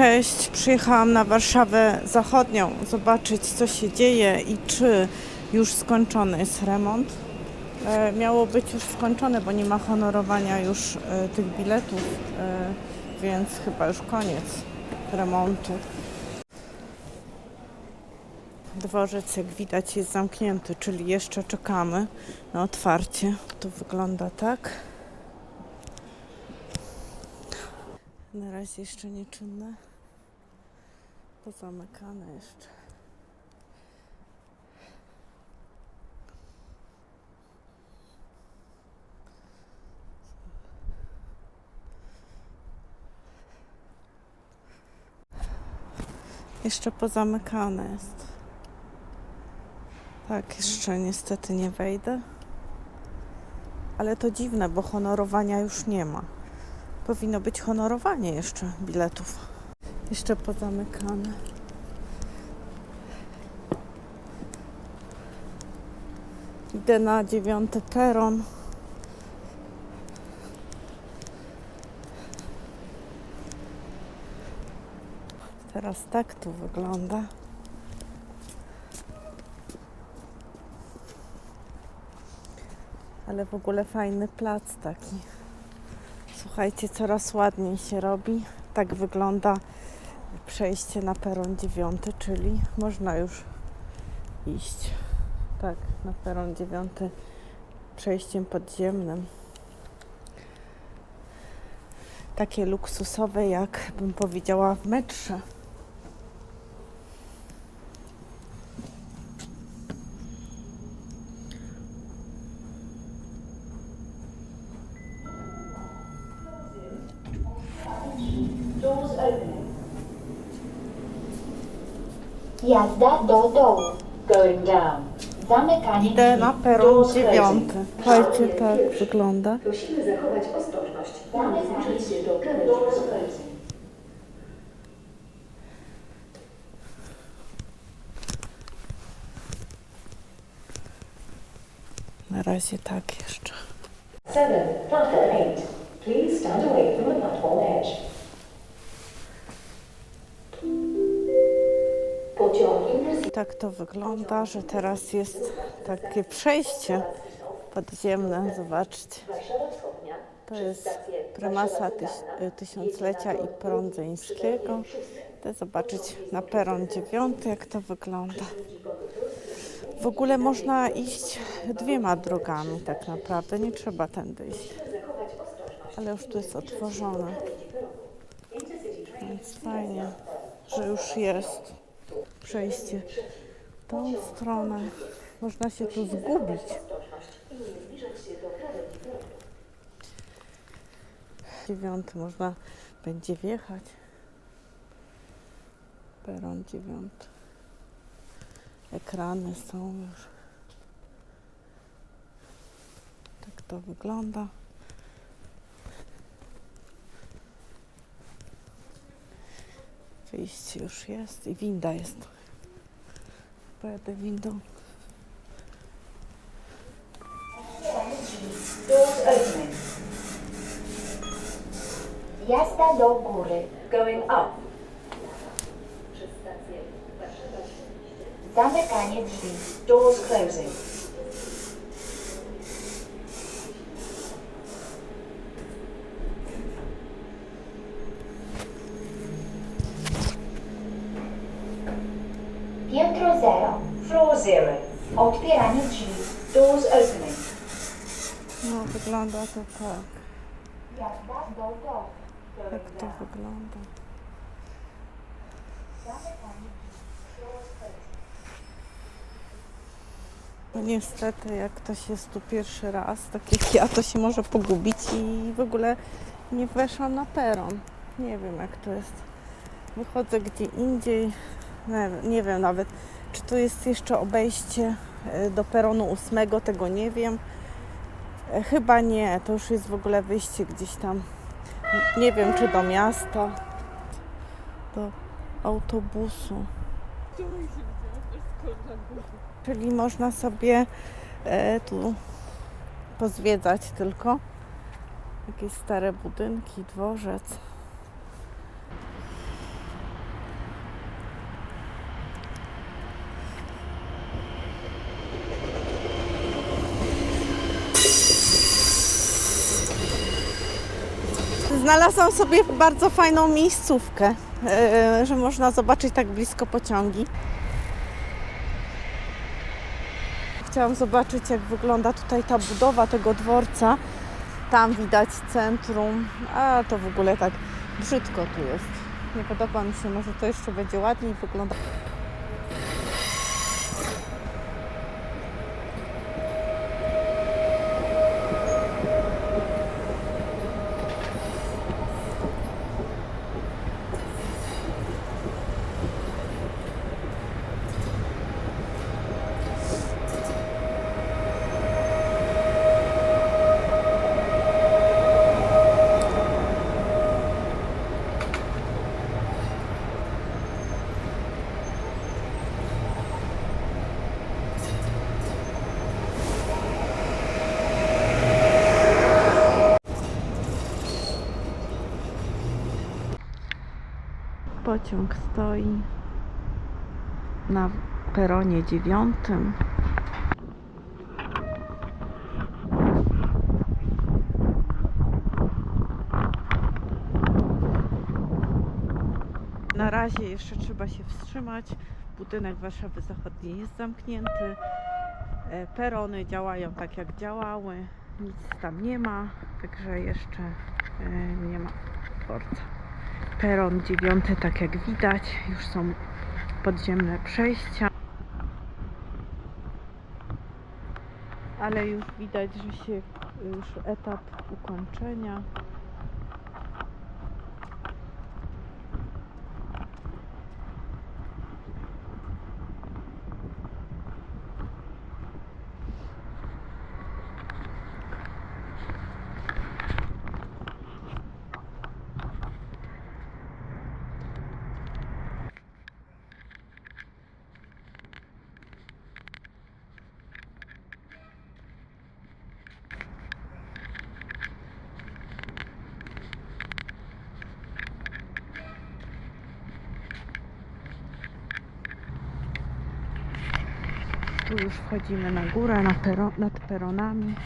Cześć, przyjechałam na Warszawę Zachodnią zobaczyć co się dzieje i czy już skończony jest remont. E, miało być już skończone, bo nie ma honorowania już e, tych biletów, e, więc chyba już koniec remontu. Dworzec, jak widać, jest zamknięty, czyli jeszcze czekamy na otwarcie. To wygląda tak. Na razie jeszcze nieczynne. Pozamykane jeszcze. Jeszcze pozamykane jest. Tak, jeszcze niestety nie wejdę. Ale to dziwne, bo honorowania już nie ma. Powinno być honorowanie jeszcze biletów. Jeszcze pozamykane. Idę na dziewiąty peron. Teraz tak tu wygląda. Ale w ogóle fajny plac taki. Słuchajcie, coraz ładniej się robi. Tak wygląda przejście na peron 9, czyli można już iść. Tak, na peron 9 przejściem podziemnym. Takie luksusowe, jak bym powiedziała, w metrze. Opening. Jazda do dołu. Going down. Zamykanie Idę na peron Doors 9. closing. Słuchajcie, tak wygląda. Prosimy zachować ostrożność. Zamykanie się do closing. Na razie tak jeszcze. Seven, platform eight. Please stand away from the platform edge. Intercity Tak to wygląda, że teraz jest takie przejście podziemne. Zobaczcie. To jest prymasa tyś, tysiąclecia i prądzyńskiego. Chcę zobaczyć na peron 9, jak to wygląda. W ogóle można iść dwiema drogami tak naprawdę, nie trzeba tędy iść. Ale już tu jest otworzone. Więc fajnie, że już jest przejście tą stronę. Można się tu zgubić. Dziewiąty można będzie wjechać. Peron dziewiąty. Ekrany są już. Tak to wygląda. Wyjście już jest i winda jest. Do góry. Going up. Zamykanie drzwi. Doors closing. Zero. Floor zero. Otwieranie drzwi. Doors opening. No wygląda to tak. Jak to wygląda. No niestety, jak ktoś jest tu pierwszy raz, tak jak ja, to się może pogubić i w ogóle nie weszłam na peron. Nie wiem, jak to jest. Wychodzę gdzie indziej. Nie, wiem nawet, czy tu jest jeszcze obejście e, do peronu ósmego, tego nie wiem. E, Chyba nie, to już jest w ogóle wyjście gdzieś tam. Nie wiem, czy do miasta, do autobusu. Czyli można sobie e, tu pozwiedzać tylko. Jakieś stare budynki, dworzec. Znalazłam sobie bardzo fajną miejscówkę, e, że można zobaczyć tak blisko pociągi. Chciałam zobaczyć, jak wygląda tutaj ta budowa tego dworca. Tam widać centrum, a to w ogóle tak brzydko tu jest. Nie podoba mi się, może to jeszcze będzie ładniej wyglądać. Pociąg stoi na peronie dziewiątym. Na razie jeszcze trzeba się wstrzymać. Budynek Warszawy Zachodniej jest zamknięty. E, Perony działają tak jak działały. Nic tam nie ma, także jeszcze e, nie ma dworca. Peron dziewiąty, tak jak widać, już są podziemne przejścia. Ale już widać, że się już etap ukończenia. Tu już wchodzimy na górę, peron, nad peronami.